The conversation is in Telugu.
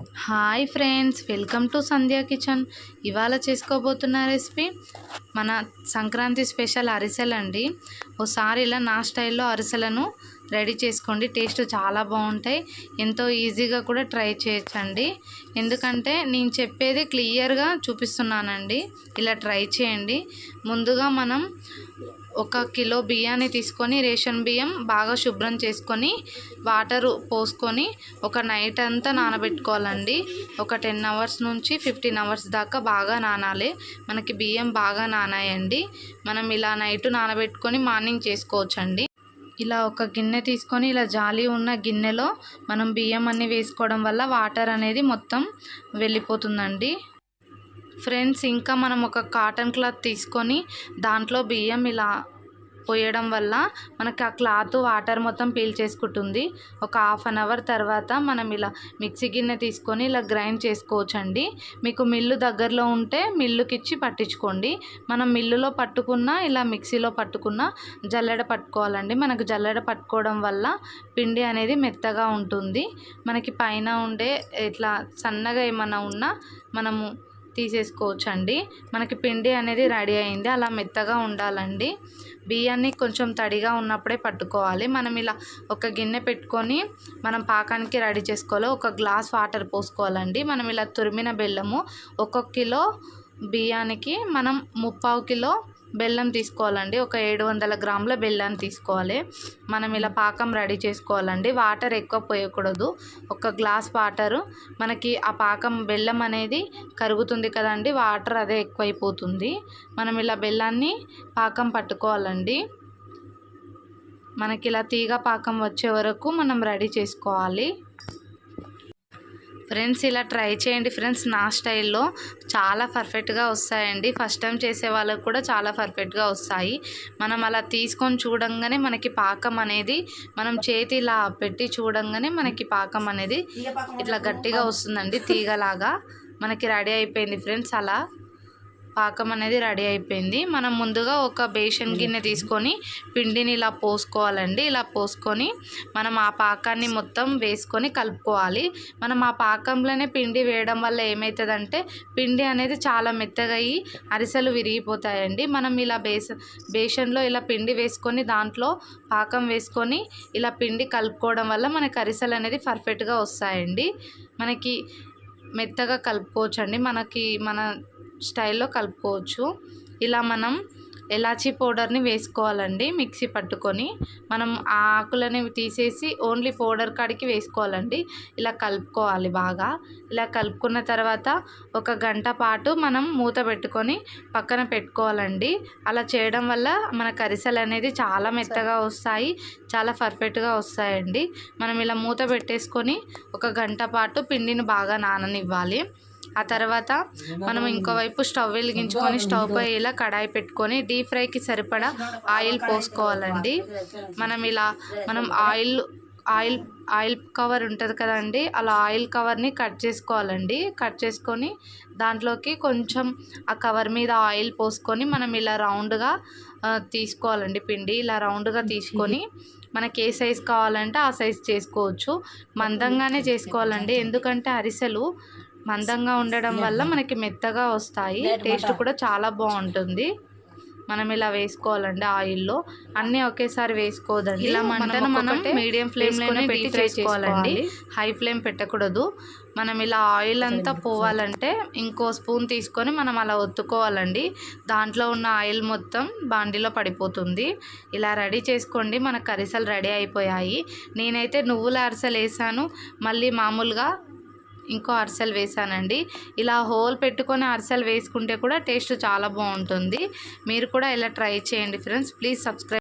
Hi friends welcome to Sandhya kitchen. ఇవాళ చేసుకోబోతున్న రెసిపీ మన సంక్రాంతి స్పెషల్ అరిసెలు అండి. ఒకసారి ఇలా నా స్టైల్లో అరిసెలను రెడీ చేసుకోండి. టేస్ట్ చాలా బాగుంటాయి. ఎంతో ఈజీగా కూడా ట్రై చేయొచ్చండి. ఎందుకంటే నేను చెప్పేది క్లియర్గా చూపిస్తున్నానండి. ఇలా ట్రై చేయండి. ముందుగా మనం ఒక కిలో బియ్యాన్ని తీసుకొని రేషన్ బియ్యం బాగా శుభ్రం చేసుకొని వాటర్ పోసుకొని ఒక నైట్ అంతా నానబెట్టుకోవాలండి. ఒక టెన్ అవర్స్ నుంచి ఫిఫ్టీన్ అవర్స్ దాకా బాగా నానాలి. మనకి బియ్యం బాగా నానాయండి. మనం ఇలా నైట్ నానబెట్టుకొని మార్నింగ్ చేసుకోవచ్చండి. ఇలా ఒక గిన్నె తీసుకొని ఇలా జాలి ఉన్న గిన్నెలో మనం బియ్యం అన్ని వేసుకోవడం వల్ల వాటర్ అనేది మొత్తం వెళ్ళిపోతుందండి. ఫ్రెండ్స్ ఇంకా మనం ఒక కాటన్ క్లాత్ తీసుకొని దాంట్లో బియ్యం ఇలా పోయడం వల్ల మనకి ఆ క్లాత్ వాటర్ మొత్తం పీల్ చేసుకుంటుంది. ఒక హాఫ్ అన్ అవర్ తర్వాత మనం ఇలా మిక్సీ గిన్నె తీసుకొని ఇలా గ్రైండ్ చేసుకోవచ్చండి. మీకు మిల్లు దగ్గరలో ఉంటే మిల్లుకి ఇచ్చి పట్టించుకోండి. మనం మిల్లులో పట్టుకున్న ఇలా మిక్సీలో పట్టుకున్న జల్లెడ పట్టుకోవాలండి. మనకు జల్లెడ పట్టుకోవడం వల్ల పిండి అనేది మెత్తగా ఉంటుంది. మనకి పైన ఉండే ఇట్లా సన్నగా ఏమైనా ఉన్నా మనము తీసేసుకోవచ్చండి. మనకి పిండి అనేది రెడీ అయింది. అలా మెత్తగా ఉండాలండి. బియ్యాన్ని కొంచెం తడిగా ఉన్నప్పుడే పట్టుకోవాలి. మనం ఇలా ఒక గిన్నె పెట్టుకొని మనం పాకానికి రెడీ చేసుకోవాలి ఒక గ్లాస్ వాటర్ పోసుకోవాలండి. మనం ఇలా తురిమిన బెల్లము ఒక్కొక్క కిలో బియ్యానికి మనం ముప్పావు కిలో బెల్లం తీసుకోవాలండి. ఒక ఏడు వందల గ్రాముల బెల్లాన్ని తీసుకోవాలి. మనం ఇలా పాకం రెడీ చేసుకోవాలండి. వాటర్ ఎక్కువ పోయకూడదు. ఒక గ్లాస్ వాటరు. మనకి ఆ పాకం బెల్లం అనేది కరుగుతుంది కదండి. వాటర్ అదే ఎక్కువైపోతుంది. మనం ఇలా బెల్లాన్ని పాకం పట్టుకోవాలండి. మనకి ఇలా తీగ పాకం వచ్చే వరకు మనం రెడీ చేసుకోవాలి. ఫ్రెండ్స్ ఇలా ట్రై చేయండి ఫ్రెండ్స్. నా స్టైల్లో చాలా పర్ఫెక్ట్గా వస్తాయండి. ఫస్ట్ టైం చేసే వాళ్ళకు కూడా చాలా పర్ఫెక్ట్గా వస్తాయి. మనం అలా తీసుకొని చూడంగానే మనకి పాకం అనేది మనం చేతి ఇలా పెట్టి చూడంగానే మనకి పాకం అనేది ఇట్లా గట్టిగా వస్తుందండి. తీగలాగా మనకి రెడీ అయిపోయింది ఫ్రెండ్స్ అలా. పాకం అనేది రెడీ అయిపోయింది. మనం ముందుగా ఒక బేషన్ గిన్నె తీసుకొని పిండిని ఇలా పోసుకోవాలండి. ఇలా పోసుకొని మనం ఆ పాకాన్ని మొత్తం వేసుకొని కలుపుకోవాలి. మనం ఆ పాకంలోనే పిండి వేయడం వల్ల ఏమవుతుందంటే పిండి అనేది చాలా మెత్తగా అయ్యి అరిసెలు విరిగిపోతాయండి. మనం ఇలా బేస బేషన్లో ఇలా పిండి వేసుకొని దాంట్లో పాకం వేసుకొని ఇలా పిండి కలుపుకోవడం వల్ల మనకి అరిసెలు అనేది పర్ఫెక్ట్గా వస్తాయండి. మనకి మెత్తగా కలుపుకోవచ్చు అండి మనకి మన స్టైల్లో కలుపుకోవచ్చు. ఇలా మనం ఎలాచీ పౌడర్ని వేసుకోవాలండి మిక్సీ పట్టుకొని. మనం ఆ ఆకులని తీసేసి ఓన్లీ పౌడర్ కాడికి వేసుకోవాలండి. ఇలా కలుపుకోవాలి బాగా. ఇలా కలుపుకున్న తర్వాత ఒక గంట పాటు మనం మూత పెట్టుకొని పక్కన పెట్టుకోవాలండి. అలా చేయడం వల్ల మన కరిసెలు అనేది చాలా మెత్తగా వస్తాయి చాలా పర్ఫెక్ట్గా వస్తాయండి. మనం ఇలా మూత పెట్టేసుకొని ఒక గంట పాటు పిండిని బాగా నాననివ్వాలి. ఆ తర్వాత మనం ఇంకోవైపు స్టవ్ వెలిగించుకొని స్టవ్ పై ఇలా కడాయి పెట్టుకొని డీప్ ఫ్రైకి సరిపడా ఆయిల్ పోసుకోవాలండి. మనం ఇలా మనం ఆయిల్ ఆయిల్ ఆయిల్ కవర్ ఉంటుంది కదండి అలా ఆయిల్ కవర్ని కట్ చేసుకోవాలండి. కట్ చేసుకొని దాంట్లోకి కొంచెం ఆ కవర్ మీద ఆయిల్ పోసుకొని మనం ఇలా రౌండ్గా తీసుకోవాలండి పిండి. ఇలా రౌండ్గా తీసుకొని మనకి ఏ సైజ్ కావాలంటే ఆ సైజ్ చేసుకోవచ్చు. మందంగానే చేసుకోవాలండి. ఎందుకంటే అరిసెలు మందంగా ఉండడం వల్ల మనకి మెత్తగా వస్తాయి. టేస్ట్ కూడా చాలా బాగుంటుంది. మనం ఇలా వేసుకోవాలండి ఆయిల్లో. అన్నీ ఒకేసారి వేసుకోవద్దండి ఇలా మంటను మనం మీడియం ఫ్లేమ్లోనే పెట్టి చేసుకోవాలండి. హై ఫ్లేమ్ పెట్టకూడదు. మనం ఇలా ఆయిల్ అంతా పోవాలంటే ఇంకో స్పూన్ తీసుకొని మనం అలా ఒత్తుకోవాలండి. దాంట్లో ఉన్న ఆయిల్ మొత్తం బాండీలో పడిపోతుంది. ఇలా రెడీ చేసుకోండి. మన కరిసెలు రెడీ అయిపోయాయి. నేనైతే నువ్వుల అరిసెలు వేసాను. మళ్ళీ మామూలుగా ఇంకో అరిసెలు వేసానండి. ఇలా హోల్ పెట్టుకొని అరిసెలు వేసుకుంటే కూడా టేస్ట్ చాలా బాగుంటుంది. మీరు కూడా ఇలా ట్రై చేయండి ఫ్రెండ్స్. Please subscribe